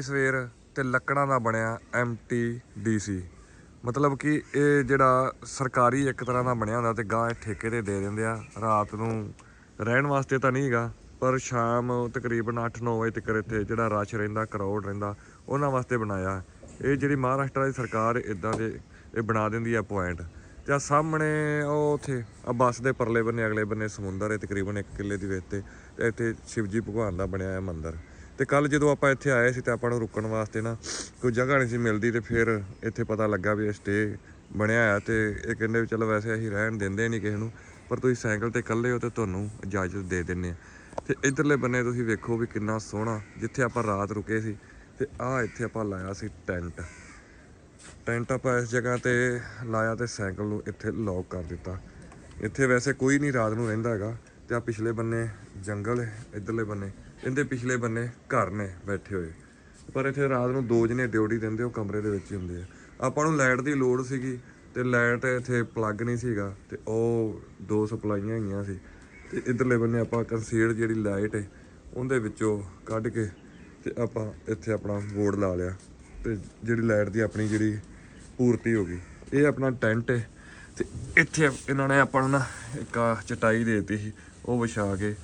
ਸਵੇਰ ਤੇ ਲੱਕੜਾਂ ਦਾ ਬਣਿਆ MTDC ਮਤਲਬ ਕਿ ਇਹ ਜਿਹੜਾ ਸਰਕਾਰੀ ਇੱਕ ਤਰ੍ਹਾਂ ਦਾ ਬਣਿਆ ਹੁੰਦਾ ਤੇ ਗਾਂ ਇਹ ਠੇਕੇ ਤੇ ਦੇ ਦਿੰਦੇ ਆ। ਰਾਤ ਨੂੰ ਰਹਿਣ ਵਾਸਤੇ ਤਾਂ ਨਹੀਂ ਹੈਗਾ, ਪਰ ਸ਼ਾਮ ਤਕਰੀਬਨ 8-9 ਵਜੇ ਤੱਕ ਇੱਥੇ ਜਿਹੜਾ ਰਸ਼ ਰਹਿੰਦਾ ਕਰਾਊਡ ਰਹਿੰਦਾ, ਉਹਨਾਂ ਵਾਸਤੇ ਬਣਾਇਆ। ਇਹ ਜਿਹੜੀ ਮਹਾਰਾਸ਼ਟਰ ਦੀ ਸਰਕਾਰ ਇਦਾਂ ਦੇ ਇਹ ਬਣਾ ਦਿੰਦੀ ਆ ਪੁਆਇੰਟ। ਤੇ ਸਾਹਮਣੇ ਉਹ ਉੱਥੇ ਆ ਬੱਸ ਦੇ ਪਰਲੇ ਬੰਨੇ, ਅਗਲੇ ਬੰਨੇ ਸਮੁੰਦਰ ਹੈ ਤਕਰੀਬਨ 1 ਕਿੱਲੇ ਦੀ ਵਿੱਚ ਤੇ ਤੇ ਇੱਥੇ ਸ਼ਿਵਜੀ ਭਗਵਾਨ ਦਾ ਬਣਿਆ ਹੈ ਮੰਦਿਰ। ਤੇ ਕੱਲ ਜਦੋਂ ਆਪਾਂ ਇੱਥੇ ਆਏ ਸੀ ਤੇ ਆਪਾਂ ਨੂੰ ਰੁਕਣ ਵਾਸਤੇ ਨਾ ਕੋਈ ਜਗ੍ਹਾ ਨਹੀਂ ਸੀ ਮਿਲਦੀ ਤੇ ਫਿਰ ਇੱਥੇ ਪਤਾ ਲੱਗਾ ਵੀ ਇਹ ਸਟੇ ਬਣਿਆ ਆ ਤੇ ਇਹ ਕਹਿੰਦੇ ਵੀ ਚਲੋ ਵੈਸੇ ਅਸੀਂ ਰਹਿਣ ਦਿੰਦੇ ਨਹੀਂ ਕਿਸੇ ਨੂੰ, ਪਰ ਤੁਸੀਂ ਸਾਈਕਲ ਤੇ ਇਕੱਲੇ ਹੋ ਤੇ ਤੁਹਾਨੂੰ ਇਜਾਜ਼ਤ ਦੇ ਦਿੰਨੇ ਆ। ਤੇ ਇਧਰਲੇ ਬੰਨੇ ਤੁਸੀਂ ਵੇਖੋ ਵੀ ਕਿੰਨਾ ਸੋਹਣਾ, ਜਿੱਥੇ ਆਪਾਂ ਰਾਤ ਰੁਕੇ ਸੀ ਤੇ ਆਹ ਇੱਥੇ ਆਪਾਂ ਲਾਇਆ ਸੀ ਟੈਂਟ। ਟੈਂਟ ਆਪਾਂ ਇਸ ਜਗ੍ਹਾ ਤੇ ਲਾਇਆ ਤੇ ਸਾਈਕਲ ਨੂੰ ਇੱਥੇ ਲੌਕ ਕਰ ਦਿੱਤਾ। ਇੱਥੇ ਵੈਸੇ ਕੋਈ ਨਹੀਂ ਰਾਤ ਨੂੰ ਰਹਿੰਦਾ ਹੈਗਾ, ਤੇ ਆ ਪਿਛਲੇ ਬੰਨੇ ਜੰਗਲ ਹੈ, ਇਧਰਲੇ ਬੰਨੇ। ਇਹਦੇ ਪਿਛਲੇ ਬੰਨੇ ਘਰ ਨੇ ਬੈਠੇ ਹੋਏ। ਪਰ ਇੱਥੇ ਰਾਤ ਨੂੰ ਦੋ ਜਣੇ ਡਿਊਟੀ ਦਿੰਦੇ, ਉਹ ਕਮਰੇ ਦੇ ਵਿੱਚ ਹੀ ਹੁੰਦੇ ਆ। ਆਪਾਂ ਨੂੰ ਲਾਈਟ ਦੀ ਲੋੜ ਸੀਗੀ ਤੇ ਲਾਈਟ ਇੱਥੇ ਪਲੱਗ ਨਹੀਂ ਸੀਗਾ ਤੇ ਉਹ ਦੋ ਸਪਲਾਈਆਂ ਹੈਗੀਆਂ ਸੀ। ਤੇ ਇਧਰਲੇ ਬੰਨੇ ਆਪਾਂ ਕੰਸੀਡ ਜਿਹੜੀ ਲਾਈਟ ਹੈ ਉਹਦੇ ਵਿੱਚੋਂ ਕੱਢ ਕੇ ਤੇ ਆਪਾਂ ਇੱਥੇ ਆਪਣਾ ਬੋਰਡ ਲਾ ਲਿਆ ਤੇ ਜਿਹੜੀ ਲਾਈਟ ਦੀ ਆਪਣੀ ਜਿਹੜੀ ਪੂਰਤੀ ਹੋ ਗਈ, ਇਹ ਆਪਣਾ ਟੈਂਟ ਹੈ ਤੇ ਇੱਥੇ ਇਹਨਾਂ ਨੇ ਆਪਾਂ ਨੂੰ ਨਾ ਇੱਕ ਚਟਾਈ ਦੇ ਦਿੱਤੀ ਸੀ, ਉਹ ਵਿਛਾ ਕੇ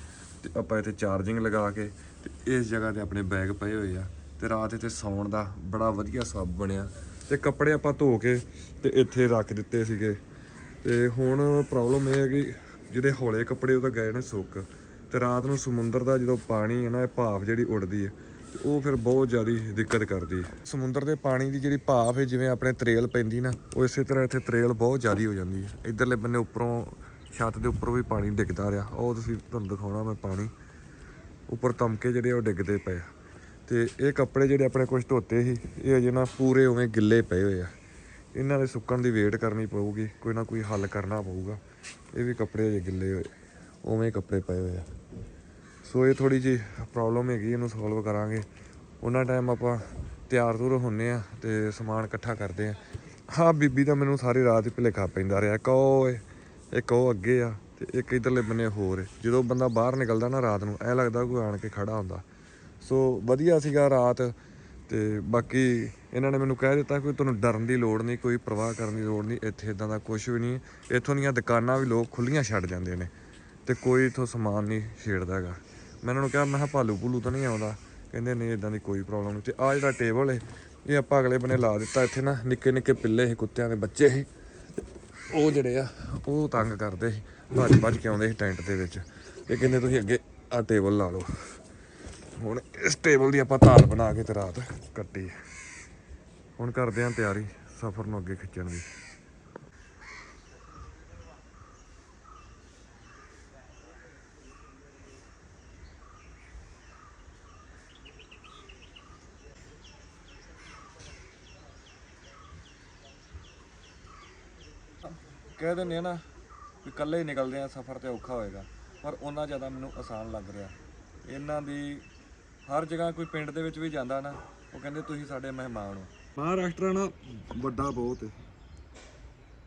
ਤੇ ਆਪਾਂ ਇੱਥੇ ਚਾਰਜਿੰਗ ਲਗਾ ਕੇ ਤੇ ਇਸ ਜਗ੍ਹਾ ਤੇ ਆਪਣੇ ਬੈਗ ਪਏ ਹੋਏ ਆ ਤੇ ਰਾਤ ਇੱਥੇ ਸੌਣ ਦਾ ਬੜਾ ਵਧੀਆ ਸਬਬ ਬਣਿਆ ਤੇ ਕੱਪੜੇ ਆਪਾਂ ਧੋ ਕੇ ਤੇ ਇੱਥੇ ਰੱਖ ਦਿੱਤੇ ਸੀਗੇ। ਤੇ ਹੁਣ ਪ੍ਰੋਬਲਮ ਇਹ ਹੈ ਕਿ ਜਿਹੜੇ ਹੌਲੇ ਕੱਪੜੇ ਉਹ ਤਾਂ ਗਏ ਨੇ ਸੁੱਕ ਤੇ ਰਾਤ ਨੂੰ ਸਮੁੰਦਰ ਦਾ ਜਦੋਂ ਪਾਣੀ ਹੈ ਨਾ, ਇਹ ਭਾਫ ਜਿਹੜੀ ਉੱਡਦੀ ਹੈ ਉਹ ਫਿਰ ਬਹੁਤ ਜ਼ਿਆਦਾ ਦਿੱਕਤ ਕਰਦੀ ਸਮੁੰਦਰ ਦੇ ਪਾਣੀ ਦੀ ਜਿਹੜੀ ਭਾਫ ਹੈ, ਜਿਵੇਂ ਆਪਣੇ ਤਰੇਲ ਪੈਂਦੀ ਨਾ, ਉਹ ਇਸੇ ਤਰ੍ਹਾਂ ਇੱਥੇ ਤਰੇਲ ਬਹੁਤ ਜ਼ਿਆਦਾ ਹੋ ਜਾਂਦੀ ਹੈ। ਇਧਰਲੇ ਬੰਨੇ ਉੱਪਰੋਂ ਛੱਤ ਦੇ ਉੱਪਰੋਂ ਵੀ ਪਾਣੀ ਡਿੱਗਦਾ ਰਿਹਾ। ਉਹ ਤੁਸੀਂ ਤੁਹਾਨੂੰ ਦਿਖਾਉਣਾ ਮੈਂ ਪਾਣੀ। ਉੱਪਰ ਤਮਕੇ ਜਿਹੜੇ ਉਹ ਡਿੱਗਦੇ ਪਏ ਆ। ਤੇ ਇਹ ਕੱਪੜੇ ਜਿਹੜੇ ਆਪਣੇ ਕੁਝ ਧੋਤੇ ਸੀ, ਇਹ ਅਜੇ ਨਾ ਪੂਰੇ ਉਵੇਂ ਗਿੱਲੇ ਪਏ ਹੋਏ ਆ। ਇਹਨਾਂ ਦੇ ਸੁੱਕਣ ਦੀ ਵੇਟ ਕਰਨੀ ਪਊਗੀ, ਕੋਈ ਨਾ ਕੋਈ ਹੱਲ ਕਰਨਾ ਪਊਗਾ। ਇਹ ਵੀ ਕੱਪੜੇ ਅਜੇ ਗਿੱਲੇ ਹੋਏ, ਉਵੇਂ ਕੱਪੜੇ ਪਏ ਹੋਏ ਆ। ਸੋ ਇਹ ਥੋੜੀ ਜੀ ਪ੍ਰੋਬਲਮ ਹੈਗੀ, ਇਹਨੂੰ ਸੋਲਵ ਕਰਾਂਗੇ। ਉਹਨਾਂ ਟਾਈਮ ਆਪਾਂ ਤਿਆਰ ਤੁਰ ਹੁੰਨੇ ਆ ਤੇ ਸਮਾਨ ਇਕੱਠਾ ਕਰਦੇ ਆ। ਹਾਂ, ਬੀਬੀ ਦਾ ਮੈਨੂੰ ਸਾਰੀ ਰਾਤ ਹੀ ਭੁਲੇਖਾ ਪੈਂਦਾ ਰਿਹਾ। ਇੱਕ ਉਹ ਏ ਇੱਕ ਉਹ ਅੱਗੇ ਆ ਤੇ ਇੱਕ ਇਧਰਲੇ ਬੰਨੇ ਹੋਰ ਜਦੋਂ ਬੰਦਾ ਬਾਹਰ ਨਿਕਲਦਾ ਨਾ ਰਾਤ ਨੂੰ, ਐ ਲੱਗਦਾ ਕੋਈ ਆਣ ਕੇ ਖੜਾ ਹੁੰਦਾ। ਸੋ ਵਧੀਆ ਸੀਗਾ ਰਾਤ ਤੇ ਬਾਕੀ ਇਹਨਾਂ ਨੇ ਮੈਨੂੰ ਕਹਿ ਦਿੱਤਾ ਕੋਈ ਤੁਹਾਨੂੰ ਡਰਨ ਦੀ ਲੋੜ ਨਹੀਂ, ਕੋਈ ਪਰਵਾਹ ਕਰਨ ਦੀ ਲੋੜ ਨਹੀਂ, ਇੱਥੇ ਇਦਾਂ ਦਾ ਕੁਝ ਵੀ ਨਹੀਂ। ਇੱਥੋਂ ਦੀਆਂ ਦੁਕਾਨਾਂ ਵੀ ਲੋਕ ਖੁੱਲੀਆਂ ਛੱਡ ਜਾਂਦੇ ਨੇ ਤੇ ਕੋਈ ਇੱਥੋਂ ਸਮਾਨ ਨਹੀਂ ਛੇੜਦਾ ਹੈਗਾ। ਮੈਂ ਇਹਨਾਂ ਨੂੰ ਕਿਹਾ, ਮੈਂ ਕਿਹਾ ਭਾਲੂ ਭੂਲੂ ਤਾਂ ਨਹੀਂ ਆਉਂਦਾ। ਕਹਿੰਦੇ, ਨਹੀਂ, ਇਦਾਂ ਦੀ ਕੋਈ ਪ੍ਰੋਬਲਮ ਨਹੀਂ। ਤੇ ਆ ਜਿਹੜਾ ਟੇਬਲ ਹੈ ਇਹ ਆਪਾਂ ਅਗਲੇ ਬੰਨੇ ਲਾ ਦਿੱਤਾ ਇੱਥੇ ਨਾ ਨਿੱਕੇ ਨਿੱਕੇ ਪਿੱਲੇ ਸੀ ਕੁੱਤਿਆਂ ਦੇ, ਬੱਚੇ ਸੀ। ਉਹ ਜਿਹੜੇ ਆ, ਉਹ ਤੰਗ ਕਰਦੇ ਸੀ। ਭੱਜ ਭੱਜ ਕੇ ਆਉਂਦੇ ਸੀ ਟੈਂਟ ਦੇ ਵਿੱਚ। ਇਹ ਕਹਿੰਦੇ ਤੁਸੀਂ ਅੱਗੇ ਆ ਟੇਬਲ ਲਾ ਲਓ। ਹੁਣ ਇਸ ਟੇਬਲ ਦੀ ਆਪਾਂ ਧਾਰ ਬਣਾ ਕੇ ਤੇ ਰਾਤ ਕੱਟੀ। ਹੁਣ ਕਰਦੇ ਆਂ ਤਿਆਰੀ ਸਫ਼ਰ ਨੂੰ ਅੱਗੇ ਖਿੱਚਣ ਦੀ। ਕਹਿ ਦਿੰਦੇ ਆ ਨਾ ਵੀ ਇਕੱਲੇ ਨਿਕਲਦੇ ਆ, ਸਫ਼ਰ ਤੇ ਔਖਾ ਹੋਏਗਾ। ਪਰ ਉਹਨਾਂ ਜ਼ਿਆਦਾ ਮੈਨੂੰ ਆਸਾਨ ਲੱਗ ਰਿਹਾ। ਇਹਨਾਂ ਦੀ ਹਰ ਜਗ੍ਹਾ ਕੋਈ ਪਿੰਡ ਦੇ ਵਿੱਚ ਵੀ ਜਾਂਦਾ ਨਾ, ਉਹ ਕਹਿੰਦੇ ਤੁਸੀਂ ਸਾਡੇ ਮਹਿਮਾਨ ਹੋ। ਮਹਾਰਾਸ਼ਟਰ ਨਾ ਵੱਡਾ ਬਹੁਤ ਹੈ।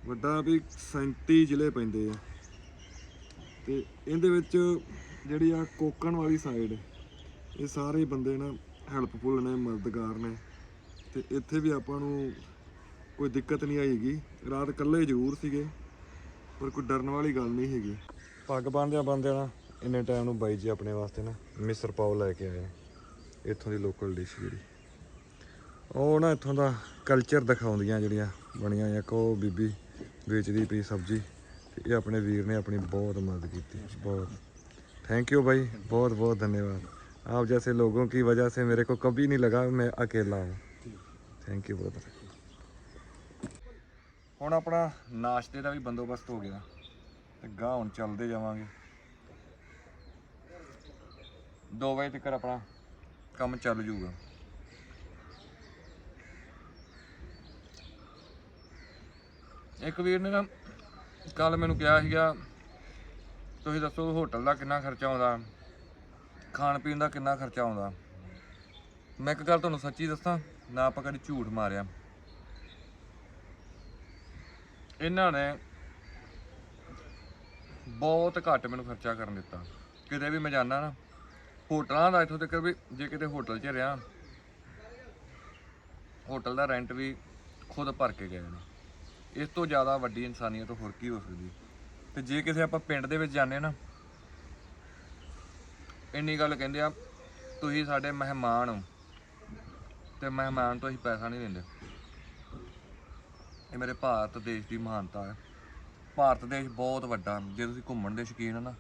ਵੱਡਾ ਵੀ 37 ਜ਼ਿਲ੍ਹੇ ਪੈਂਦੇ ਆ। ਤੇ ਇਹਦੇ ਵਿੱਚ ਜਿਹੜੀ ਆ ਕੋਕਣ ਵਾਲੀ ਸਾਈਡ ਇਹ ਸਾਰੇ ਬੰਦੇ ਨਾ ਹੈਲਪਫੁਲ ਨੇ, ਮਦਦਗਾਰ ਨੇ। ਤੇ ਇੱਥੇ ਵੀ ਆਪਾਂ ਨੂੰ ਕੋਈ ਦਿੱਕਤ ਨਹੀਂ ਆਏਗੀ। ਰਾਤ ਇਕੱਲੇ ਜ਼ਰੂਰ ਸੀਗੇ। ਪਰ ਕੋਈ ਡਰਨ ਵਾਲੀ ਗੱਲ ਨਹੀਂ ਹੈਗੀ ਪੱਗ ਬੰਨ੍ਹਦਿਆਂ ਬੰਦਿਆਂ ਨਾ ਇੰਨੇ ਟਾਈਮ ਨੂੰ ਬਾਈ ਜੀ ਆਪਣੇ ਵਾਸਤੇ ਨਾ ਮਿਸਰ ਪਾਓ ਲੈ ਕੇ ਆਏ ਇੱਥੋਂ ਦੀ ਲੋਕਲ ਡਿਸ਼ ਜਿਹੜੀ ਉਹ ਨਾ ਇੱਥੋਂ ਦਾ ਕਲਚਰ ਦਿਖਾਉਂਦੀਆਂ ਜਿਹੜੀਆਂ ਬਣੀਆਂ ਹੋਈਆਂ ਕੋ ਬੀਬੀ ਵੇਚਦੀ ਪਈ ਸਬਜ਼ੀ ਤੇ ਇਹ ਆਪਣੇ ਵੀਰ ਨੇ ਆਪਣੀ ਬਹੁਤ ਮਦਦ ਕੀਤੀ ਬਹੁਤ थैंक यू भाई बहुत बहुत धन्यवाद आप जैसे लोगों की वजह से मेरे को कभी नहीं लगा मैं अकेला हूँ थैंक यू ब्रदर ਹੁਣ ਆਪਣਾ ਨਾਸ਼ਤੇ ਦਾ ਵੀ ਬੰਦੋਬਸਤ ਹੋ ਗਿਆ ਤੇ ਗਾਂ ਹੁਣ ਚੱਲਦੇ ਜਾਵਾਂਗੇ। 2 ਵਜੇ ਤੱਕ ਆਪਣਾ ਕੰਮ ਚੱਲ ਜੂਗਾ। ਇੱਕ ਵੀਰ ਨੇ ਨਾ ਕੱਲ ਮੈਨੂੰ ਕਿਹਾ ਸੀਗਾ, ਤੁਸੀਂ ਦੱਸੋ ਹੋਟਲ ਦਾ ਕਿੰਨਾ ਖਰਚਾ ਆਉਂਦਾ? ਖਾਣ ਪੀਣ ਦਾ ਕਿੰਨਾ ਖਰਚਾ ਆਉਂਦਾ? ਮੈਂ ਇੱਕ ਗੱਲ ਤੁਹਾਨੂੰ ਸੱਚੀ ਦੱਸਾਂ, ਨਾ ਆਪਾਂ ਕਦੀ ਝੂਠ ਮਾਰਿਆ। ਇਹਨਾਂ ਨੇ ਬਹੁਤ ਘੱਟ ਮੈਨੂੰ ਖਰਚਾ ਕਰਨ ਦਿੱਤਾ। ਕਿਤੇ ਵੀ ਮੈਂ ਜਾਣਾ ਨਾ, ਹੋਟਲਾਂ ਦਾ ਇੱਥੋਂ ਤੱਕ ਵੀ ਜੇ ਕਿਤੇ ਹੋਟਲ 'ਚ ਰਿਹਾ, ਹੋਟਲ ਦਾ ਰੈਂਟ ਵੀ ਖੁਦ ਭਰ ਕੇ ਗਏ ਨੇ। ਇਸ ਤੋਂ ਜ਼ਿਆਦਾ ਵੱਡੀ ਇਨਸਾਨੀਅਤ ਹੋਰ ਕੀ ਹੋ ਸਕਦੀ ਤੇ ਜੇ ਕਿਸੇ ਆਪਾਂ ਪਿੰਡ ਦੇ ਵਿੱਚ ਜਾਂਦੇ ਨਾ, ਇੰਨੀ ਗੱਲ ਕਹਿੰਦੇ ਆ, ਤੁਸੀਂ ਸਾਡੇ ਮਹਿਮਾਨ ਹੋ, ਤੇ ਮਹਿਮਾਨ ਤੋਂ ਅਸੀਂ ਪੈਸਾ ਨਹੀਂ ਲੈਂਦੇ ਇਹ ਮੇਰੇ ਭਾਰਤ ਦੇਸ਼ ਦੀ ਮਹਾਨਤਾ ਹੈ। ਭਾਰਤ ਦੇਸ਼ ਬਹੁਤ ਵੱਡਾ ਜੇ ਤੁਸੀਂ ਘੁੰਮਣ ਦੇ ਸ਼ੌਕੀਨ ਹੋ ਨਾ,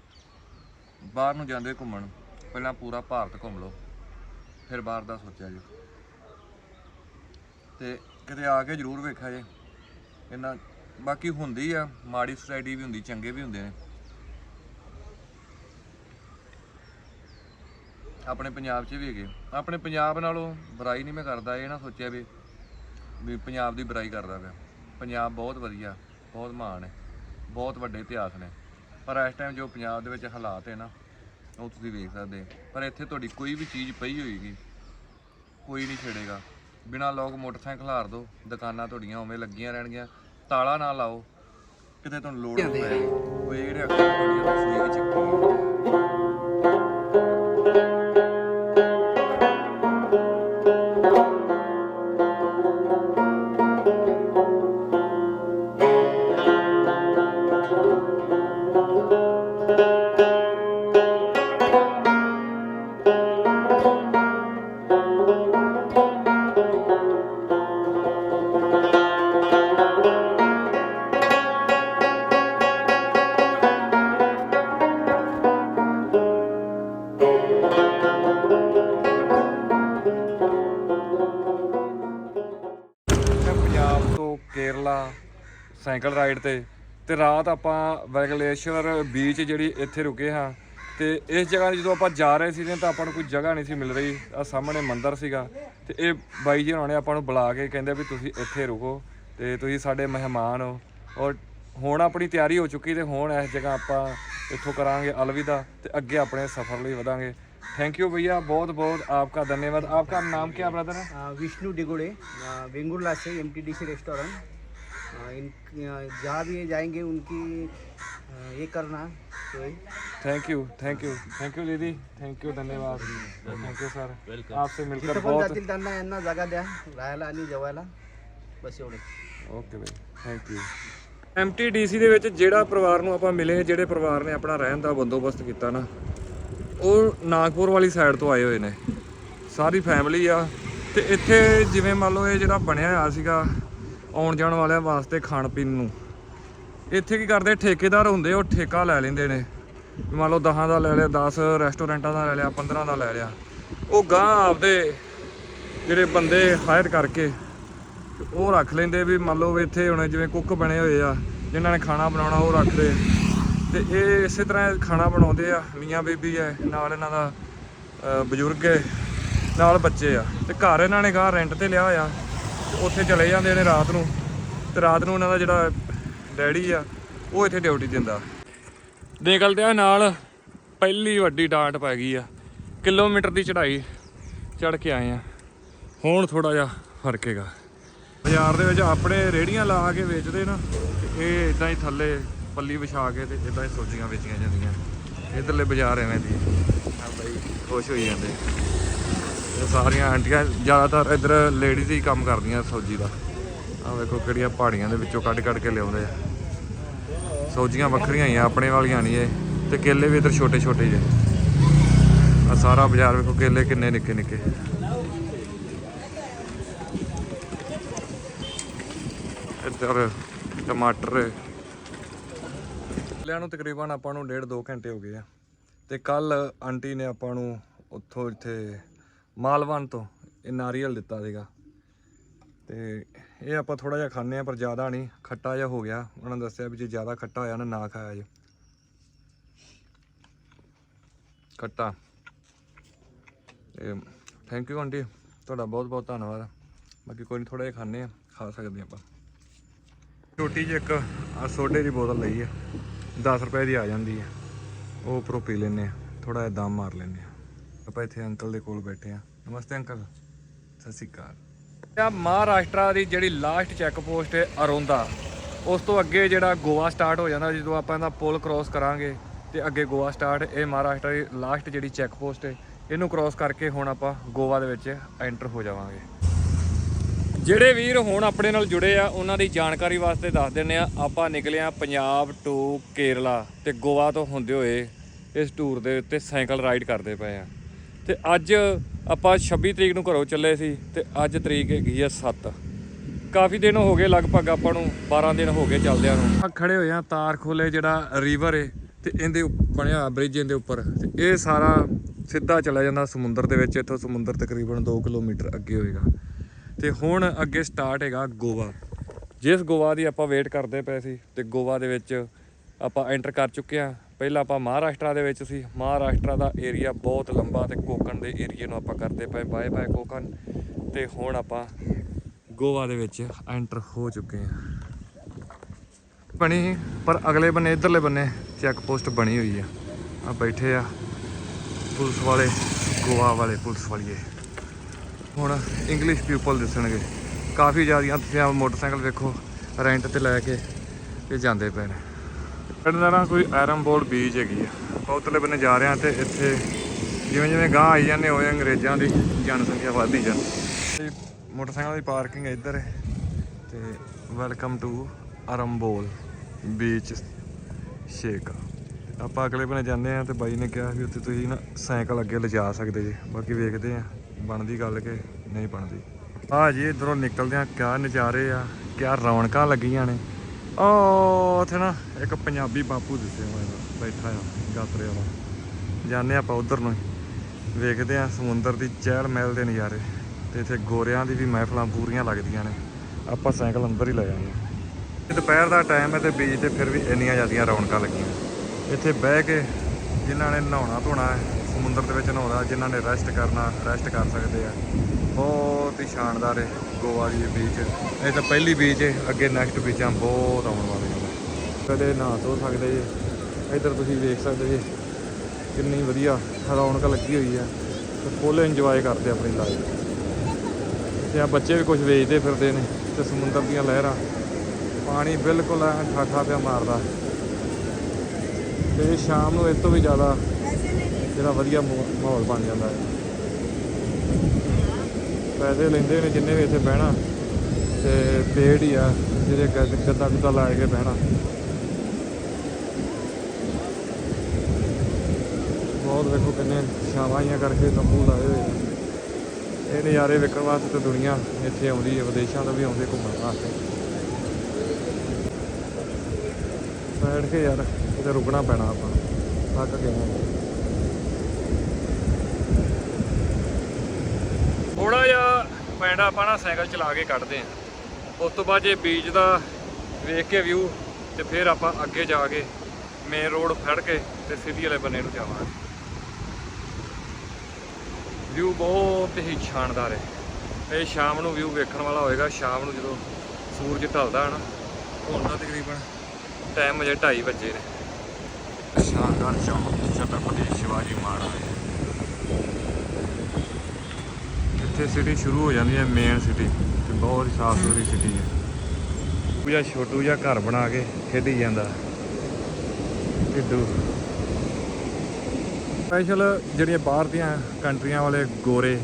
ਬਾਹਰ ਨੂੰ ਜਾਂਦੇ ਘੁੰਮਣ, ਪਹਿਲਾਂ ਪੂਰਾ ਭਾਰਤ ਘੁੰਮ ਲਓ। ਫਿਰ ਬਾਹਰ ਦਾ ਸੋਚਿਆ ਜੀ ਤੇ ਕਿਤੇ ਆ ਕੇ ਜ਼ਰੂਰ ਵੇਖਿਆ ਜੇ। ਇਹਨਾਂ, ਬਾਕੀ ਹੁੰਦੀ ਆ, ਮਾੜੀ ਸੋਸਾਇਟੀ ਵੀ ਹੁੰਦੀ, ਚੰਗੇ ਵੀ ਹੁੰਦੇ ਨੇ। ਆਪਣੇ ਪੰਜਾਬ 'ਚ ਵੀ ਹੈਗੇ। ਆਪਣੇ ਪੰਜਾਬ ਨਾਲੋਂ ਬੁਰਾਈ ਨਹੀਂ ਮੈਂ ਕਰਦਾ, ਇਹ ਨਾ ਸੋਚਿਆ ਵੀ ਵੀ ਪੰਜਾਬ ਦੀ ਬੁਰਾਈ ਕਰਦਾ ਪਿਆ। ਪੰਜਾਬ ਬਹੁਤ ਵਧੀਆ ਬਹੁਤ ਮਹਾਨ ਹੈ ਬਹੁਤ ਵੱਡੇ ਇਤਿਹਾਸ ਨੇ। ਪਰ ਇਸ ਟਾਈਮ ਜੋ ਪੰਜਾਬ ਦੇ ਵਿੱਚ ਹਾਲਾਤ ਹੈ ਨਾ ਉਹ ਤੁਸੀਂ ਵੇਖ ਸਕਦੇ ਪਰ ਇੱਥੇ ਤੁਹਾਡੀ ਕੋਈ ਵੀ ਚੀਜ਼ ਪਈ ਹੋਏਗੀ ਕੋਈ ਨਹੀਂ ਛੇੜੇਗਾ। ਬਿਨਾਂ ਲੋਕ ਮੋਟਰਸਾਈਕਲ ਹਾਰ ਦੋ ਦੁਕਾਨਾਂ ਤੁਹਾਡੀਆਂ ਉਵੇਂ ਲੱਗੀਆਂ ਰਹਿਣਗੀਆਂ। ਤਾਲਾ ਨਾ ਲਾਓ ਕਿਤੇ ਤੁਹਾਨੂੰ ਲੋੜ ਉਹ ਇਹ ਜਿਹੜੇ ਅੱਖਾਂ ਤੁਹਾਡੀਆਂ ਸੂਈ ਵਿੱਚ ਸਾਈਕਲ ਰਾਈਡ ਤੇ ਤੇ ਰਾਤ ਆਪਾਂ ਵੈਗਲੇਸ਼ਵਰ ਬੀਚ ਜਿਹੜੀ ਇੱਥੇ ਰੁਕੇ ਹਾਂ ਤੇ ਇਸ ਜਗ੍ਹਾ ਤੇ ਜਦੋਂ ਆਪਾਂ ਜਾ ਰਹੇ ਸੀ ਤਾਂ ਆਪਾਂ ਨੂੰ ਕੋਈ ਜਗ੍ਹਾ ਨਹੀਂ ਸੀ ਮਿਲ ਰਹੀ ਆ ਸਾਹਮਣੇ ਮੰਦਿਰ ਸੀਗਾ ਤੇ ਇਹ ਬਾਈ ਜੀ ਹੋਣਾ ਨੇ ਆਪਾਂ ਨੂੰ ਬੁਲਾ ਕੇ ਕਹਿੰਦੇ ਵੀ ਤੁਸੀਂ ਇੱਥੇ ਰੁਕੋ ਤੇ ਤੁਸੀਂ ਸਾਡੇ ਮਹਿਮਾਨ ਹੋ ਔਰ ਹੁਣ ਆਪਣੀ ਤਿਆਰੀ ਹੋ ਚੁੱਕੀ ਤੇ ਹੁਣ ਇਸ ਜਗ੍ਹਾ ਆਪਾਂ ਇੱਥੋਂ ਕਰਾਂਗੇ ਅਲਵਿਦਾ ਤੇ ਅੱਗੇ ਆਪਣੇ ਸਫ਼ਰ ਲਈ ਵਧਾਂਗੇ थैंक यू भैया बहुत बहुत आपका धन्यवाद आपका नाम क्या ब्रदर है आ, विष्णु डिगोड़े आ, वेंगुर्ला से M T D C restaurant आ, इन आ, जहाँ भी जाएंगे उनकी आ, ये करना तो thank you thank you thank you दीदी थँक यू धन्यवाद थँक यू सर आपसे मिलकर तिथं पण बहुत जातील त्यांना यांना जागा द्या राहायला आणि जेवायला बस एवढे okay bye thank you MTDC ਦੇ ਵਿੱਚ ਜਿਹੜਾ ਪਰਿਵਾਰ ਨੂੰ ਆਪਾਂ ਮਿਲੇ ਜਿਹੜੇ ਪਰਿਵਾਰ ਨੇ ਆਪਣਾ ਰਹਿਣ ਦਾ ਬੰਦੋਬਸਤ ਕੀਤਾ ਨਾ ਉਹ ਨਾਗਪੁਰ ਵਾਲੀ ਸਾਈਡ ਤੋਂ ਆਏ ਹੋਏ ਨੇ ਸਾਰੀ ਫੈਮਿਲੀ ਆ ਤੇ ਇੱਥੇ ਜਿਵੇਂ ਮੰਨ ਲਓ ਇਹ ਜਿਹੜਾ ਬਣਿਆ ਹੋਇਆ ਸੀਗਾ ਆਉਣ ਜਾਣ ਵਾਲਿਆਂ ਵਾਸਤੇ ਖਾਣ ਪੀਣ ਨੂੰ। ਇੱਥੇ ਕੀ ਕਰਦੇ? ਠੇਕੇਦਾਰ ਹੁੰਦੇ, ਉਹ ਠੇਕਾ ਲੈ ਲੈਂਦੇ ਨੇ। ਮੰਨ ਲਓ 10 ਦਾ ਲੈ ਲਿਆ 10 ਰੈਸਟੋਰੈਂਟਾਂ ਦਾ ਲੈ ਲਿਆ 15 ਦਾ ਲੈ ਲਿਆ। ਉਹ ਗਾਂ ਆਪਦੇ ਜਿਹੜੇ ਬੰਦੇ ਹਾਇਰ ਕਰਕੇ ਉਹ ਰੱਖ ਲੈਂਦੇ ਵੀ ਮੰਨ ਲਓ ਵੀ ਇੱਥੇ ਹੁਣ ਜਿਵੇਂ ਕੁੱਕ ਬਣੇ ਹੋਏ ਆ, ਜਿਨ੍ਹਾਂ ਨੇ ਖਾਣਾ ਬਣਾਉਣਾ ਉਹ ਰੱਖਦੇ। ਤੇ ਇਹ ਇਸੇ ਤਰ੍ਹਾਂ ਖਾਣਾ ਬਣਾਉਂਦੇ ਆ, ਮੀਆਂ ਬੀਬੀ ਐ, ਨਾਲ ਇਹਨਾਂ ਦਾ ਬਜ਼ੁਰਗ ਐ, ਨਾਲ ਬੱਚੇ ਆ। ਤੇ ਘਰ ਇਹਨਾਂ ਨੇ ਗਾਂ ਰੈਂਟ ਤੇ ਲਿਆ ਹੋਇਆ ਉੱਥੇ ਚਲੇ ਜਾਂਦੇ ਨੇ ਰਾਤ ਨੂੰ। ਤੇ ਰਾਤ ਨੂੰ ਉਹਨਾਂ ਦਾ ਜਿਹੜਾ ਡੈਡੀ ਆ, ਉਹ ਇੱਥੇ ਡਿਊਟੀ ਦਿੰਦਾ। ਨਿਕਲਦੇ ਆ ਨਾਲ ਪਹਿਲੀ ਵੱਡੀ ਡਾਂਟ ਪੈ ਗਈ ਆ। ਕਿਲੋਮੀਟਰ ਦੀ ਚੜ੍ਹਾਈ ਚੜ ਕੇ ਆਏ ਆ। ਹੁਣ ਥੋੜਾ ਜਿਹਾ ਫ਼ਰਕ ਹੈਗਾ। ਬਾਜ਼ਾਰ ਦੇ ਵਿੱਚ ਆਪਣੇ ਰੇੜੀਆਂ ਲਾ ਕੇ ਵੇਚਦੇ ਨਾ ਇਹ ਇਦਾਂ ਹੀ ਥੱਲੇ ਪੱਲੀ ਵਿਛਾ ਕੇ ਤੇ ਇਦਾਂ ਹੀ ਸਬਜ਼ੀਆਂ ਵੇਚੀਆਂ ਜਾਂਦੀਆਂ। ਇਧਰਲੇ ਬਾਜ਼ਾਰ ਐਵੇਂ ਦੀ ਆ। ਬਾਈ, ਖੁਸ਼ ਹੋਈ ਜਾਂਦੇ। ਇਹ ਸਾਰੀਆਂ ਆਂਟੀਆਂ, ਜ਼ਿਆਦਾਤਰ ਇੱਧਰ ਲੇਡੀਜ਼ ਹੀ ਕੰਮ ਕਰਦੀਆਂ ਸਬਜ਼ੀ ਦਾ। ਆ ਵੇਖੋ ਕਿਹੜੀਆਂ ਪਹਾੜੀਆਂ ਦੇ ਵਿੱਚੋਂ ਕੱਢ ਕੱਢ ਕੇ ਲਿਆਉਂਦੇ ਆ। ਸਬਜ਼ੀਆਂ ਵੱਖਰੀਆਂ ਹੀ ਆ, ਆਪਣੇ ਵਾਲੀਆਂ ਨਹੀਂ ਇਹ। ਤੇ ਕੇਲੇ ਵੀ ਇੱਧਰ ਛੋਟੇ ਛੋਟੇ ਜੇ। ਆ ਸਾਰਾ ਬਾਜ਼ਾਰ ਵੇਖੋ ਕੇਲੇ ਕਿੰਨੇ ਨਿੱਕੇ ਨਿੱਕੇ। ਇੱਧਰ ਟਮਾਟਰ। ਲਿਆਂ ਨੂੰ ਤਕਰੀਬਨ ਆਪਾਂ ਨੂੰ ਡੇਢ 2 ਘੰਟੇ ਹੋ ਗਏ ਆ। ਤੇ ਕੱਲ ਆਂਟੀ ਨੇ ਆਪਾਂ ਨੂੰ ਉੱਥੋਂ ਇੱਥੇ ਮਾਲਵਨ ਤੋਂ, ਇਹ ਨਾਰੀਅਲ ਦਿੱਤਾ ਸੀਗਾ। ਤੇ ਇਹ ਆਪਾਂ ਥੋੜਾ ਜਿਹਾ ਖਾਂਦੇ ਆ ਪਰ ਜ਼ਿਆਦਾ ਨਹੀਂ, ਖੱਟਾ ਜਿਹਾ ਹੋ ਗਿਆ। ਉਹਨਾਂ ਨੇ ਦੱਸਿਆ ਵੀ ਜੇ ਜ਼ਿਆਦਾ ਖੱਟਾ ਹੋਇਆ ਨਾ ਨਾ ਖਾਇਆ ਜੇ। ਖੱਟਾ। ਥੈਂਕ ਯੂ ਆਂਟੀ, ਤੁਹਾਡਾ ਬਹੁਤ ਬਹੁਤ ਧੰਨਵਾਦ। ਬਾਕੀ ਕੋਈ ਨਹੀਂ ਥੋੜਾ ਜਿਹਾ ਖਾਂਦੇ ਆ ਖਾ ਸਕਦੇ ਆਪਾਂ। ਰੋਟੀ 'ਚ ਇੱਕ ਆ ਸੋਡੇ ਦੀ ਬੋਤਲ ਲਈ ਆ। 10 ਰੁਪਏ ਦੀ ਆ ਜਾਂਦੀ ਆ। ਉਹ ਉੱਪਰੋਂ ਪੀ ਲੈਨੇ ਆ ਥੋੜਾ ਜਿਹਾ ਦਮ ਮਾਰ ਲੈਨੇ ਆ ਆਪਾਂ ਇੱਥੇ ਅੰਕਲ ਦੇ ਕੋਲ ਬੈਠੇ ਆ ਨਮਸਤੇ ਅੰਕਲ, ਸਤਿ ਸ਼੍ਰੀ ਅਕਾਲ। ਆ ਮਹਾਰਾਸ਼ਟਰ ਦੀ ਜਿਹੜੀ ਲਾਸਟ ਚੈੱਕ ਪੋਸਟ ਹੈ ਅਰੋਂਦਾ, ਉਸ ਤੋਂ ਅੱਗੇ ਜਿਹੜਾ ਗੋਆ ਸਟਾਰਟ ਹੋ ਜਾਂਦਾ, ਜਦੋਂ ਆਪਾਂ ਇਹਦਾ ਪੁਲ ਕ੍ਰੋਸ ਕਰਾਂਗੇ ਤੇ ਅੱਗੇ ਗੋਆ ਸਟਾਰਟ ਇਹ ਮਹਾਰਾਸ਼ਟਰ ਦੀ ਲਾਸਟ ਜਿਹੜੀ ਚੈੱਕ ਪੋਸਟ ਹੈ, ਇਹਨੂੰ ਕ੍ਰੋਸ ਕਰਕੇ ਹੁਣ ਆਪਾਂ ਗੋਆ ਦੇ ਵਿੱਚ ਐਂਟਰ ਹੋ ਜਾਵਾਂਗੇ। ਜਿਹੜੇ ਵੀਰ ਹੁਣ ਆਪਣੇ ਨਾਲ ਜੁੜੇ ਆ, ਉਹਨਾਂ ਦੀ ਜਾਣਕਾਰੀ ਵਾਸਤੇ ਦੱਸ ਦਿੰਨੇ ਆ, ਆਪਾਂ ਨਿਕਲੇ ਆ ਪੰਜਾਬ ਟੂ ਕੇਰਲਾ ਤੇ ਗੋਆ ਤੋਂ ਹੁੰਦੇ ਹੋਏ ਇਸ ਟੂਰ ਦੇ ਉੱਤੇ ਸਾਈਕਲ ਰਾਈਡ ਕਰਦੇ ਪਏ ਆ। ਤੇ ਅੱਜ ਆਪਾਂ 26 ਤਰੀਕ ਨੂੰ ਘਰੋਂ ਚੱਲੇ ਸੀ ਤੇ ਅੱਜ ਤਰੀਕ ਹੈਗੀ ਆ 7 ਕਾਫੀ ਦਿਨ ਹੋ ਗਏ ਲਗਭਗ ਆਪਾਂ ਨੂੰ 12 ਦਿਨ ਹੋ ਗਏ ਚੱਲਦਿਆਂ ਨੂੰ। ਆ ਖੜੇ ਹੋਏ ਆ ਤਾਰ ਖੋਲੇ ਜਿਹੜਾ ਰੀਵਰ ਏ ਤੇ ਇਹਦੇ ਉੱਪ- ਬਣਿਆ ਬ੍ਰਿਜ ਇਹਦੇ ਉੱਪਰ। ਤੇ ਇਹ ਸਾਰਾ ਸਿੱਧਾ ਚਲਾ ਜਾਂਦਾ ਸਮੁੰਦਰ ਦੇ ਵਿੱਚ, ਇੱਥੋਂ ਸਮੁੰਦਰ ਤਕਰੀਬਨ 2 ਕਿਲੋਮੀਟਰ ਅੱਗੇ ਹੋਏਗਾ। ਤੇ ਹੁਣ ਅੱਗੇ ਸਟਾਰਟ ਹੈਗਾ ਗੋਆ। ਜਿਸ ਗੋਆ ਦੀ ਆਪਾਂ ਵੇਟ ਕਰਦੇ ਪਏ ਸੀ ਤੇ ਗੋਆ ਦੇ ਵਿੱਚ ਆਪਾਂ ਐਂਟਰ ਕਰ ਚੁੱਕੇ ਆ। ਪਹਿਲਾਂ ਆਪਾਂ ਮਹਾਰਾਸ਼ਟਰ ਦੇ ਵਿੱਚ ਸੀ। ਮਹਾਰਾਸ਼ਟਰ ਦਾ ਏਰੀਆ ਬਹੁਤ ਲੰਬਾ ਤੇ ਕੋਕਣ ਦੇ ਏਰੀਏ ਨੂੰ ਆਪਾਂ ਕਰਦੇ ਪਏ ਬਾਏ ਬਾਏ ਕੋਕਣ। ਤੇ ਹੁਣ ਆਪਾਂ ਗੋਆ ਦੇ ਵਿੱਚ ਐਂਟਰ ਹੋ ਚੁੱਕੇ ਹਾਂ। ਬਣੀ ਸੀ, ਪਰ ਅਗਲੇ ਬੰਨੇ ਇਧਰਲੇ ਬੰਨੇ ਚੈੱਕ ਪੋਸਟ ਬਣੀ ਹੋਈ ਆ। ਆ ਬੈਠੇ ਆ ਪੁਲਿਸ ਵਾਲੇ ਗੋਆ ਵਾਲੇ ਪੁਲਿਸ ਵਾਲੀਏ। ਹੁਣ ਇੰਗਲਿਸ਼ ਪੀਪਲ ਦਿਸਣਗੇ। ਕਾਫੀ ਜ਼ਿਆਦੀਆਂ ਤੁਸੀਂ ਆ ਮੋਟਰਸਾਈਕਲ ਵੇਖੋ ਰੈਂਟ ਤੇ ਲੈ ਕੇ ਤੇ ਜਾਂਦੇ ਪਏ ਨੇ। ਪਿੰਡ ਦਾ ਨਾ ਕੋਈ ਐਰਮਬੋਲ ਬੀਚ ਹੈਗੀ ਆ। ਆਪਾਂ ਉੱਤਲੇ ਬੰਨੇ ਜਾ ਰਹੇ ਆ ਤੇ ਇੱਥੇ ਜਿਵੇਂ ਜਿਵੇਂ ਗਾਂ ਆਈ ਜਾਂਦੇ ਹੋਏ ਅੰਗਰੇਜ਼ਾਂ ਦੀ ਜਨਸੰਖਿਆ ਵੱਧਦੀ ਜਾਂਦੀ ਤੇ ਮੋਟਰਸਾਈਕਲ ਦੀ ਪਾਰਕਿੰਗ ਇੱਧਰ। ਹੈ ਤੇ welcome to Arambol beach shack ਆਪਾਂ ਅਗਲੇ ਬੰਨੇ ਜਾਂਦੇ ਆ ਤੇ ਬਾਈ ਨੇ ਕਿਹਾ ਵੀ ਉੱਥੇ ਤੁਸੀਂ ਨਾ ਸਾਈਕਲ ਅੱਗੇ ਲਿਜਾ ਸਕਦੇ ਜੀ। ਬਾਕੀ ਵੇਖਦੇ ਆ ਬਣਦੀ ਗੱਲ ਕਿ ਨਹੀਂ ਬਣਦੀ। ਆ ਜੀ, ਇਧਰੋਂ ਨਿਕਲਦੇ ਆ ਕਿਆ ਨਜ਼ਾਰੇ ਆ, ਕਿਆ ਰੌਣਕਾਂ ਲੱਗੀਆਂ ਨੇ। ਉਹ ਉੱਥੇ ਨਾ ਇੱਕ ਪੰਜਾਬੀ ਬਾਪੂ ਦਿਸੇ ਮੈਨੂੰ ਬੈਠਾ ਆ ਗਾਤਰੇ ਵਾਲਾ। ਜਾਂਦੇ ਆਪਾਂ ਉਧਰ ਨੂੰ ਵੇਖਦੇ ਆ ਸਮੁੰਦਰ ਦੀ ਚਹਿਲ ਮਹਿਲ ਦੇ ਨਜ਼ਾਰੇ ਤੇ ਇੱਥੇ ਗੋਰਿਆਂ ਦੀ ਵੀ ਮਹਿਫਲਾਂ ਪੂਰੀਆਂ ਲੱਗਦੀਆਂ ਨੇ। ਆਪਾਂ ਸਾਈਕਲ ਅੰਦਰ ਹੀ ਲੈ ਜਾਂਦੇ ਹਾਂ ਇਹ ਦੁਪਹਿਰ ਦਾ ਟਾਈਮ ਹੈ ਤੇ ਬੀਜ ਤੇ ਫਿਰ ਵੀ ਇੰਨੀਆਂ ਜ਼ਿਆਦੀਆਂ ਰੌਣਕਾਂ ਲੱਗੀਆਂ। ਇੱਥੇ ਬਹਿ ਕੇ ਜਿਨ੍ਹਾਂ ਨੇ ਨਹਾਉਣਾ ਧੋਣਾ ਹੈ ਸਮੁੰਦਰ ਦੇ ਵਿੱਚ ਨਹਾਉਣਾ, ਜਿਨ੍ਹਾਂ ਨੇ ਰੈਸਟ ਕਰਨਾ ਰੈਸਟ ਕਰ ਸਕਦੇ ਆ। ਬਹੁਤ ਹੀ ਸ਼ਾਨਦਾਰ ਹੈ ਗੋਆ ਦੀ ਬੀਚ ਇਹ ਤਾਂ ਪਹਿਲੀ ਬੀਚ ਹੈ, ਅੱਗੇ ਨੈਕਸਟ ਬੀਚਾਂ ਬਹੁਤ ਆਉਣ ਵਾਲੀਆਂ ਨੇ ਕਦੇ ਨਹਾ ਧੋ ਸਕਦੇ ਜੀ, ਇੱਧਰ ਤੁਸੀਂ ਵੇਖ ਸਕਦੇ ਜੀ, ਕਿੰਨੀ ਵਧੀਆ ਰੌਣਕ ਲੱਗੀ ਹੋਈ ਹੈ ਤੇ ਫੁੱਲ ਇੰਜੋਏ ਕਰਦੇ ਆਪਣੀ ਲਾਈਫ ਤੇ ਆ ਬੱਚੇ ਵੀ ਕੁਝ ਵੇਚਦੇ ਫਿਰਦੇ ਨੇ, ਤੇ ਸਮੁੰਦਰ ਦੀਆਂ ਲਹਿਰਾਂ। ਪਾਣੀ ਬਿਲਕੁਲ ਐ ਠਾਠਾ ਪਿਆ ਮਾਰਦਾ। ਤੇ ਸ਼ਾਮ ਨੂੰ ਇਸ ਤੋਂ ਵੀ ਜ਼ਿਆਦਾ ਜਿਹੜਾ ਵਧੀਆ ਮੋ- ਮਾਹੌਲ ਬਣ ਜਾਂਦਾ ਹੈ। ਪੈਸੇ ਲੈਂਦੇ ਨੇ ਜਿੰਨੇ ਵੀ ਇੱਥੇ ਬਹਿਣਾ, ਤੇ ਪੇੜ ਹੀ ਆ, ਜਿਹੜੇ ਗੱਦ- ਗੱਦਾ ਗੁੱਦਾ ਲਾ ਕੇ ਬਹਿਣਾ। ਬਹੁਤ ਵੇਖੋ ਕਿੰਨੇ ਛਾਵਾਂ ਆਈਆਂ ਕਰਕੇ ਤੰਬੂ ਲਾਏ ਹੋਏ ਆ। ਇਹ ਨਜ਼ਾਰੇ ਵੇਖਣ ਵਾਸਤੇ ਤਾਂ ਦੁਨੀਆ ਇੱਥੇ ਆਉਂਦੀ ਹੈ, ਵਿਦੇਸ਼ਾਂ ਤੋਂ ਵੀ ਆਉਂਦੇ ਘੁੰਮਣ ਵਾਸਤੇ। ਬੈਠ ਕੇ ਯਾਰ, ਕਿਤੇ ਰੁਕਣਾ ਪੈਣਾ ਆਪਾਂ। ਨੂੰ ਥੱਕ ਗਏ ਹਾਂ ਥੋੜਾ ਜਿਹਾ ਪੈਂਡ ਆਪਾਂ ਨਾ ਸਾਈਕਲ ਚਲਾ ਕੇ ਕੱਢਦੇ ਆਂ ਉਸ ਤੋਂ ਬਾਅਦ ਜੇ ਬੀਚ ਦਾ ਵੇਖ ਕੇ ਵਿਊ ਤੇ ਫਿਰ ਆਪਾਂ ਅੱਗੇ ਜਾ ਕੇ ਮੇਨ ਰੋਡ ਫੜ ਕੇ ਤੇ ਸਿੱਧੀ ਵਾਲੇ ਬੰਨੇ ਨੂੰ ਜਾਵਾਂਗੇ। ਵਿਊ ਬਹੁਤ ਹੀ ਸ਼ਾਨਦਾਰ ਹੈ। ਇਹ ਸ਼ਾਮ ਨੂੰ ਵਿਊ ਵੇਖਣ ਵਾਲਾ ਹੋਏਗਾ, ਸ਼ਾਮ ਨੂੰ ਜਦੋਂ ਸੂਰਜ ਢਲਦਾ ਹੈ ਨਾ ਹੁਣ ਤਾਂ ਤਕਰੀਬਨ ਟਾਈਮ ਅਜੇ 2:30 ਵਜੇ ਨੇ। ਸ਼ਾਨਦਾਰ ਚੌਕ ਛਤਰਪਤੀ ਸ਼ਿਵਾਜੀ ਮਹਾਰਾਜ ਇੱਥੇ ਸਿਟੀ ਸ਼ੁਰੂ ਹੋ ਜਾਂਦੀ ਹੈ ਮੇਨ ਸਿਟੀ ਤੇ ਬਹੁਤ ਹੀ ਸਾਫ਼ ਸੁਥਰੀ ਸਿਟੀ ਹੈ। ਪੂਜਾ ਛੋਟੂ ਜਿਹਾ ਘਰ ਬਣਾ ਕੇ ਖੇਡੀ ਜਾਂਦਾ। ਢਿੱਡੂ ਸਪੈਸ਼ਲ ਜਿਹੜੀਆਂ ਬਾਹਰ ਦੀਆਂ ਕੰਟਰੀਆਂ ਵਾਲੇ ਗੋਰੇ,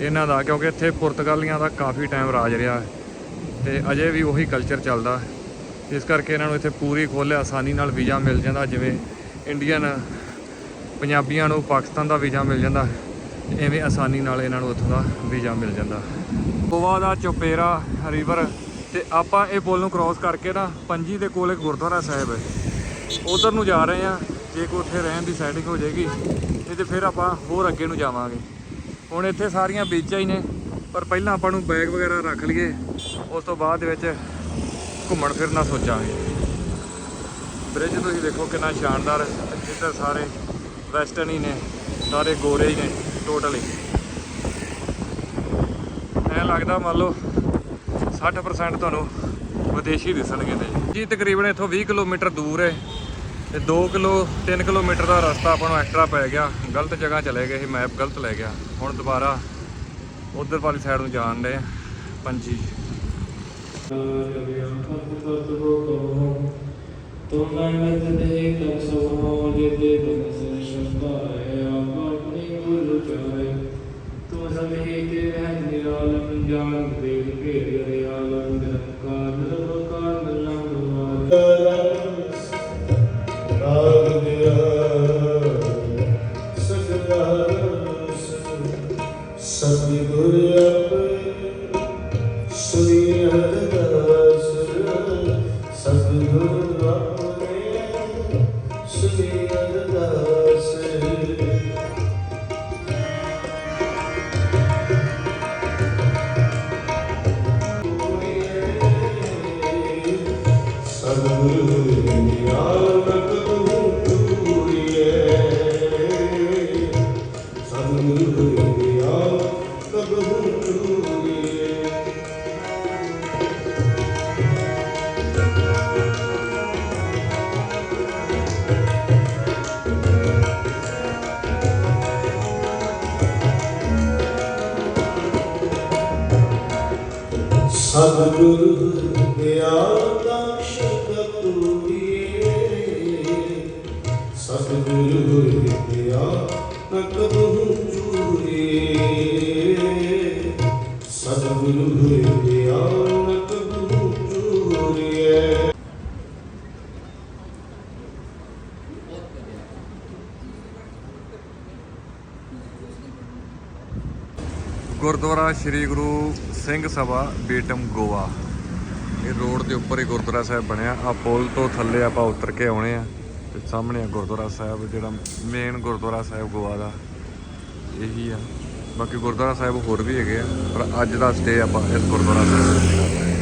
ਇਹਨਾਂ ਦਾ, ਕਿਉਂਕਿ ਇੱਥੇ ਪੁਰਤਗਾਲੀਆਂ ਦਾ ਕਾਫੀ ਟਾਈਮ ਰਾਜ ਰਿਹਾ ਤੇ ਅਜੇ ਵੀ ਉਹੀ ਕਲਚਰ ਚੱਲਦਾ। ਇਸ ਕਰਕੇ ਇਹਨਾਂ ਨੂੰ ਇੱਥੇ ਪੂਰੀ ਖੋਲ੍ਹ ਆਸਾਨੀ ਨਾਲ ਵੀਜ਼ਾ ਮਿਲ ਜਾਂਦਾ, ਜਿਵੇਂ ਇੰਡੀਅਨ ਪੰਜਾਬੀਆਂ ਨੂੰ ਪਾਕਿਸਤਾਨ ਦਾ ਵੀਜ਼ਾ ਮਿਲ ਜਾਂਦਾ। ਐਵੇਂ ਆਸਾਨੀ ਨਾਲ ਇਹਨਾਂ ਨੂੰ ਉੱਥੋਂ ਦਾ ਵੀਜ਼ਾ ਮਿਲ ਜਾਂਦਾ। ਗੋਆ ਦਾ ਚੋਪੇਰਾ, ਰਿਵਰ ਤੇ ਆਪਾਂ ਇਹ ਪੁਲ ਨੂੰ ਕ੍ਰਾਸ ਕਰਕੇ ਨਾ ਪੰਜੀ ਦੇ ਕੋਲ ਇੱਕ ਗੁਰਦੁਆਰਾ ਸਾਹਿਬ ਹੈ। ਉਧਰ ਨੂੰ ਜਾ ਰਹੇ ਆ ਜੇ ਕੋਈ ਉੱਥੇ ਰਹਿਣ ਦੀ ਸੈਟਿੰਗ ਹੋ ਜਾਏਗੀ ਨਹੀਂ ਤੇ ਫਿਰ ਆਪਾਂ ਹੋਰ ਅੱਗੇ ਨੂੰ ਜਾਵਾਂਗੇ। ਹੁਣ ਇੱਥੇ ਸਾਰੀਆਂ ਬੀਚਾਂ ਹੀ ਨੇ, ਪਰ ਪਹਿਲਾਂ ਆਪਾਂ ਨੂੰ ਬੈਗ ਵਗੈਰਾ ਰੱਖ ਲਈਏ, ਉਸ ਤੋਂ ਬਾਅਦ ਦੇ ਵਿੱਚ ਘੁੰਮਣ ਫਿਰਨਾ ਸੋਚਾਂਗੇ। ਬ੍ਰਿਜ ਤੁਸੀਂ ਦੇਖੋ ਕਿੰਨਾ ਸ਼ਾਨਦਾਰ ਹੈ। ਇੱਧਰ ਸਾਰੇ ਵੈਸਟਰਨ ਹੀ ਨੇ, ਸਾਰੇ ਗੋਰੇ ਹੀ ਨੇ। ਟੋਟਲੀ ਐ ਲੱਗਦਾ ਮੰਨ ਲਓ 60% ਤੁਹਾਨੂੰ ਵਿਦੇਸ਼ੀ ਦਿਸਣਗੇ ਤੇ। ਜੀ, ਤਕਰੀਬਨ ਇੱਥੋਂ 20 ਕਿਲੋਮੀਟਰ ਦੂਰ ਹੈ ਤੇ 2 ਕਿਲੋ 3 ਕਿਲੋਮੀਟਰ ਦਾ ਰਸਤਾ ਆਪਾਂ ਨੂੰ ਐਕਸਟਰਾ ਪੈ ਗਿਆ। ਗਲਤ ਜਗ੍ਹਾ ਚਲੇ ਗਏ ਇਹ ਮੈਪ ਗਲਤ ਲੈ ਗਿਆ। ਹੁਣ ਦੁਬਾਰਾ ਉਧਰ ਵਾਲੀ ਸਾਈਡ ਨੂੰ ਜਾਣ ਦੇ ਪੰਜੀ। ਤੁਮ ਨਮਤ ਦੇ ਤਨ ਸਭੋ ਜਿਤੇ ਬਨ ਸੇ ਸ਼ਸਤਾ ਹੈ ਆਪਣੀ ਗੁਰੂ ਚਾਰੇ ਤੋ ਤੁਮ ਸਮਹਿਤੇ ਰਹਿ ਨਿਰਾਲਮ ਜਾਨ ਵੇਦ ਭੇਦ ਰਿਆਲਮ ਨਿਰੰਕਾਰ ਨਿਰਵਕਾਰ ਨਿਰਲੰਭ ਸਤਿਗੁਰ ਆਪੇ ਸੁਣੀ ਅਰਦਾਸ ਸਤਿਗੁਰ ਗੁਰਦੁਆਰਾ ਸ੍ਰੀ ਗੁਰੂ ਸਿੰਘ ਸਭਾ, ਬੇਟਮ ਗੋਆ। ਇਹ ਰੋਡ ਦੇ ਉੱਪਰ ਹੀ ਗੁਰਦੁਆਰਾ ਸਾਹਿਬ ਬਣਿਆ। ਆ ਪੁਲ ਤੋਂ ਥੱਲੇ ਆਪਾਂ ਉਤਰ ਕੇ ਆਉਣੇ ਆ ਤੇ ਸਾਹਮਣੇ ਆ ਗੁਰਦੁਆਰਾ ਸਾਹਿਬ, ਜਿਹੜਾ ਮੇਨ ਗੁਰਦੁਆਰਾ ਸਾਹਿਬ ਗੋਆ ਦਾ। ਇਹੀ ਆ। ਬਾਕੀ ਗੁਰਦੁਆਰਾ ਸਾਹਿਬ ਹੋਰ ਵੀ ਹੈਗੇ ਆ, ਪਰ ਅੱਜ ਦਾ ਸਟੇ ਆਪਾਂ ਇਸ ਗੁਰਦੁਆਰਾ ਸਾਹਿਬ